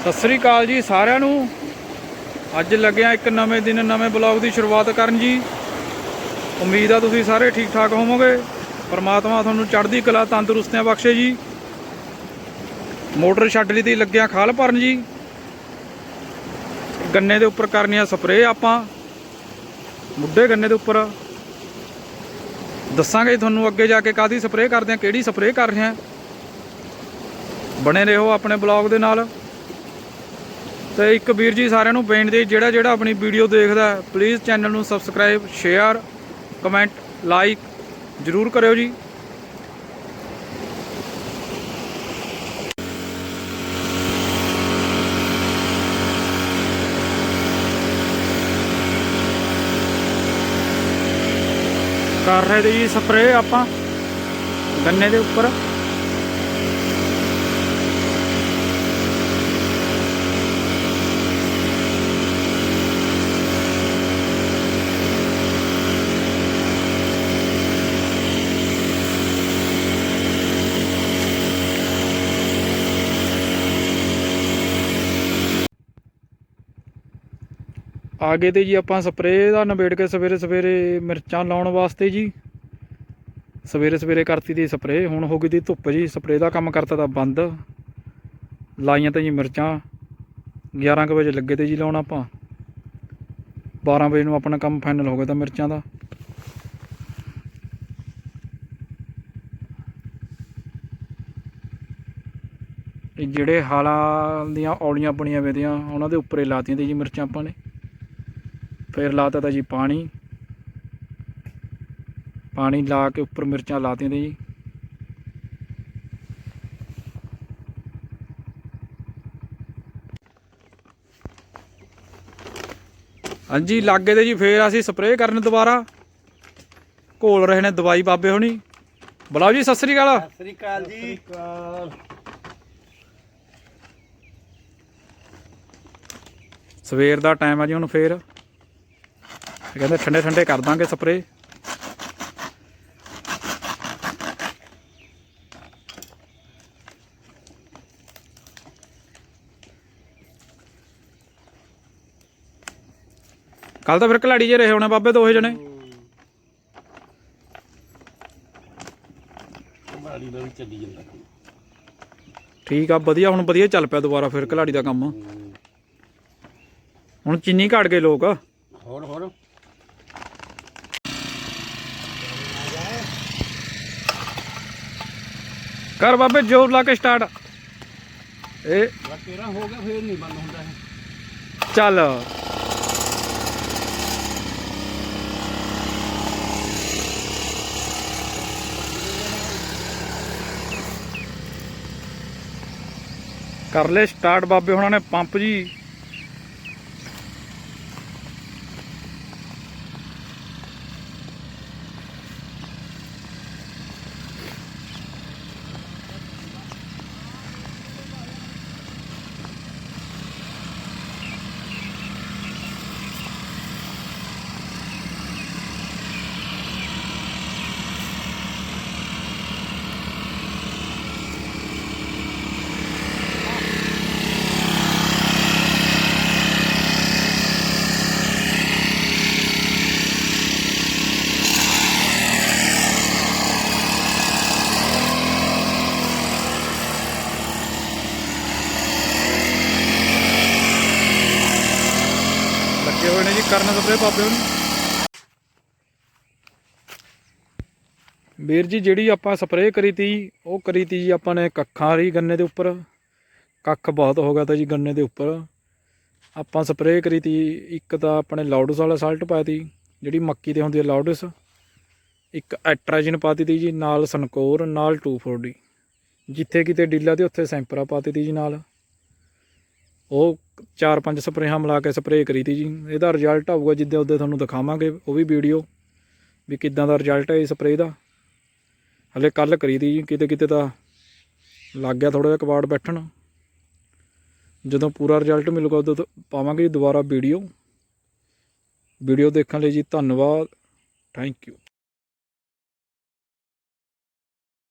ਸਤਿ ਸ੍ਰੀ ਅਕਾਲ ਜੀ ਸਾਰਿਆਂ ਨੂੰ। ਅੱਜ ਲੱਗਿਆ ਇੱਕ ਨਵੇਂ ਦਿਨ, ਨਵੇਂ ਬਲੌਗ ਦੀ ਸ਼ੁਰੂਆਤ ਕਰਨ ਜੀ। ਉਮੀਦ ਆ ਤੁਸੀਂ ਸਾਰੇ ਠੀਕ ਠਾਕ ਹੋਵੋਗੇ। ਪਰਮਾਤਮਾ ਤੁਹਾਨੂੰ ਚੜ੍ਹਦੀ ਕਲਾ ਤੰਦਰੁਸਤੀਆਂ ਬਖਸ਼ੇ ਜੀ। ਮੋਟਰ ਛੱਡ ਲਈ ਦੀ ਲੱਗਿਆ ਖਾਲ ਭਰਨ ਜੀ। ਗੰਨੇ ਦੇ ਉੱਪਰ ਕਰਨੀ ਆ ਸਪਰੇਅ ਆਪਾਂ। ਮੁੱਢੇ ਗੰਨੇ ਦੇ ਉੱਪਰ। ਦੱਸਾਂਗੇ ਤੁਹਾਨੂੰ ਅੱਗੇ ਜਾ ਕੇ ਕਾਦੀ ਸਪਰੇਅ ਕਰਦੇ ਆ, ਕਿਹੜੀ ਸਪਰੇਅ ਕਰ ਰਹੇ ਆ। ਬਣੇ ਰਹੋ ਆਪਣੇ ਬਲੌਗ ਦੇ ਨਾਲ। ਤੇ ਇੱਕ ਵੀਰ ਜੀ ਸਾਰਿਆਂ ਨੂੰ ਬੇਨਤੀ ਜਿਹੜਾ ਜਿਹੜਾ ਆਪਣੀ ਵੀਡੀਓ ਦੇਖਦਾ ਪਲੀਜ਼ ਚੈਨਲ ਨੂੰ ਸਬਸਕ੍ਰਾਈਬ ਸ਼ੇਅਰ ਕਮੈਂਟ ਲਾਈਕ ਜਰੂਰ ਕਰਿਓ ਜੀ। ਕਰ ਰਹੇ ਤੇ ਜੀ ਸਪਰੇਅ ਆਪਾਂ ਗੰਨੇ ਦੇ ਉੱਪਰ। ਆਗੇ ਤੇ ਜੀ ਆਪਾਂ ਸਪਰੇਅ ਦਾ ਨਿਬੇੜ ਕੇ ਸਵੇਰੇ ਸਵੇਰੇ ਮਿਰਚਾਂ ਲਾਉਣ ਵਾਸਤੇ ਜੀ। ਸਵੇਰੇ ਸਵੇਰੇ ਕਰਤੀ ਦੀ ਸਪਰੇਅ, ਹੁਣ ਹੋ ਗਈ ਦੀ ਧੁੱਪ ਜੀ। ਸਪਰੇਅ ਦਾ ਕੰਮ ਕਰਤਾ ਤਾਂ ਬੰਦ। ਲਾਈਆਂ ਤੇ ਜੀ ਮਿਰਚਾਂ। 11 ਕੁ ਵਜੇ ਲੱਗੇ ਤੇ ਜੀ ਲਾਉਣ ਆਪਾਂ। 12 ਵਜੇ ਨੂੰ ਆਪਣਾ ਕੰਮ ਫਾਈਨਲ ਹੋ ਗਿਆ ਤਾਂ ਮਿਰਚਾਂ ਦਾ। ਜਿਹੜੇ ਹਾਲਾਂ ਦੀਆਂ ਔਲੀਆਂ ਬਣੀਆਂ ਵੇਦੀਆਂ ਉਹਨਾਂ ਦੇ ਉੱਪਰੇ ਲਾਤੀਆਂ ਤੇ ਜੀ ਮਿਰਚਾਂ ਆਪਾਂ ਨੇ। ਫਿਰ ਲਾਤਾ ਤਾ ਜੀ ਪਾਣੀ। ਪਾਣੀ ਲਾ ਕੇ ਉੱਪਰ ਮਿਰਚਾਂ ਲਾਤੀਆਂ ਤੇ ਜੀ। ਹਾਂਜੀ ਲਾਗੇ ਤੇ ਜੀ ਫੇਰ ਅਸੀਂ ਸਪਰੇਅ ਕਰਨ ਦੁਬਾਰਾ। ਘੋਲ ਰਹੇ ਨੇ ਦਵਾਈ ਬਾਬੇ ਹੋਣੀ। ਬੁਲਾਓ ਜੀ ਸਤਿ ਸ੍ਰੀ ਅਕਾਲ। ਸਤਿ ਸ੍ਰੀ ਅਕਾਲ ਜੀ। ਸਵੇਰ ਦਾ ਟਾਈਮ ਆ ਜੀ ਹੁਣ ਫੇਰ। ਕਹਿੰਦੇ ਠੰਡੇ ਠੰਡੇ ਕਰ ਦਾਂਗੇ ਸਪਰੇਅ। ਕੱਲ ਤਾਂ ਫਿਰ ਕਲਾੜੀ ਜੇ ਰਹੇ ਹੋਣੇ ਬਾਬੇ ਦੋਹੇ ਜਣੇ। ਬਾੜੀ ਦਾ ਵੀ ਚੱਲੀ ਜਾਂਦਾ ਠੀਕ ਆ ਵਧੀਆ ਹੁਣ ਵਧੀਆ ਚੱਲ ਪਿਆ ਦੁਬਾਰਾ ਫਿਰ ਕਲਾੜੀ ਦਾ ਕੰਮ। ਹੁਣ ਚੀਨੀ ਘੜ ਗਏ ਲੋਕ। ਹੋਰ ਹੋਰ? ਕਰ ਬਾਬੇ ਜੋਰ ਲਾ ਕੇ ਸਟਾਰਟ ਇਹ ਤੇਰਾ ਹੋ ਗਿਆ ਫੇਰ ਨਹੀਂ ਬੰਦ ਹੁੰਦਾ ਇਹ। ਚੱਲ। ਕਰ ਲੈ ਸਟਾਰਟ ਬਾਬੇ ਹੁਣਾਂ ਨੇ ਪੰਪ ਜੀ ਲੱਗੇ ਹੋਏ ਨੇ ਜੀ, ਕਰਨ ਸਪਰੇ ਬਾਬੇ ਹੁਣ ਵੀਰ ਜੀ, ਜਿਹੜੀ ਆਪਾਂ ਸਪਰੇਅ ਕਰੀ ਤੀ, ਉਹ ਕਰੀ ਤੀ ਜੀ ਆਪਾਂ ਨੇ ਕੱਖਾਂ ਵਾਲੀ ਗੰਨੇ ਦੇ ਉੱਪਰ। ਕੱਖ ਬਹੁਤ ਹੋ ਗਿਆ ਤਾਂ ਜੀ ਗੰਨੇ ਦੇ ਉੱਪਰ। ਆਪਾਂ ਸਪਰੇਅ ਕਰੀ ਤੀ, ਇੱਕ ਤਾਂ ਆਪਣੇ ਲਾਊਡਸ ਵਾਲਾ ਸਾਲਟ ਪਾਇਆ ਤੀ, ਜਿਹੜੀ ਮੱਕੀ ਤੇ ਹੁੰਦੀ ਹੈ ਲਾਊਡਸ। ਇੱਕ ਐਟਰਾਜਨ ਪਾਤੀ ਤੀ ਜੀ, ਨਾਲ ਸਨਕੋਰ ਨਾਲ 240 ਜਿੱਥੇ ਕਿਤੇ ਡੀਲਾ ਤੇ ਉੱਥੇ ਸੈਂਪਰਾ ਪਾਤੀ ਤੀ ਜੀ ਨਾਲ। ਉਹ ਚਾਰ ਪੰਜ ਸਪਰੇਹਾਂ ਮਿਲਾ ਕੇ ਸਪਰੇਅ ਕਰੀ ਤੀ ਜੀ। ਇਹਦਾ ਰਿਜ਼ਲਟ ਆਊਗਾ ਜਿੱਦਾਂ ਉਹਦੇ ਤੁਹਾਨੂੰ ਦਿਖਾਵਾਂਗੇ, ਉਹ ਵੀ ਵੀਡੀਓ ਵੀ ਕਿੱਦਾਂ ਦਾ ਰਿਜ਼ਲਟ ਹੈ ਇਸ ਸਪਰੇਅ ਦਾ। ਹਲੇ ਕੱਲ ਕਰੀ ਤੀ ਜੀ, ਕਿਤੇ ਕਿਤੇ ਤਾਂ ਲੱਗ ਗਿਆ ਥੋੜਾ ਜਿਹਾ ਕਬਾੜ ਬੈਠਣ। ਜਦੋਂ ਪੂਰਾ ਰਿਜ਼ਲਟ ਮਿਲੂਗਾ ਉਦੋਂ ਪਾਵਾਂਗੇ ਜੀ ਦੁਬਾਰਾ ਵੀਡੀਓ ਵੀਡੀਓ ਦੇਖਣ ਲਈ ਜੀ ਧੰਨਵਾਦ। Thank you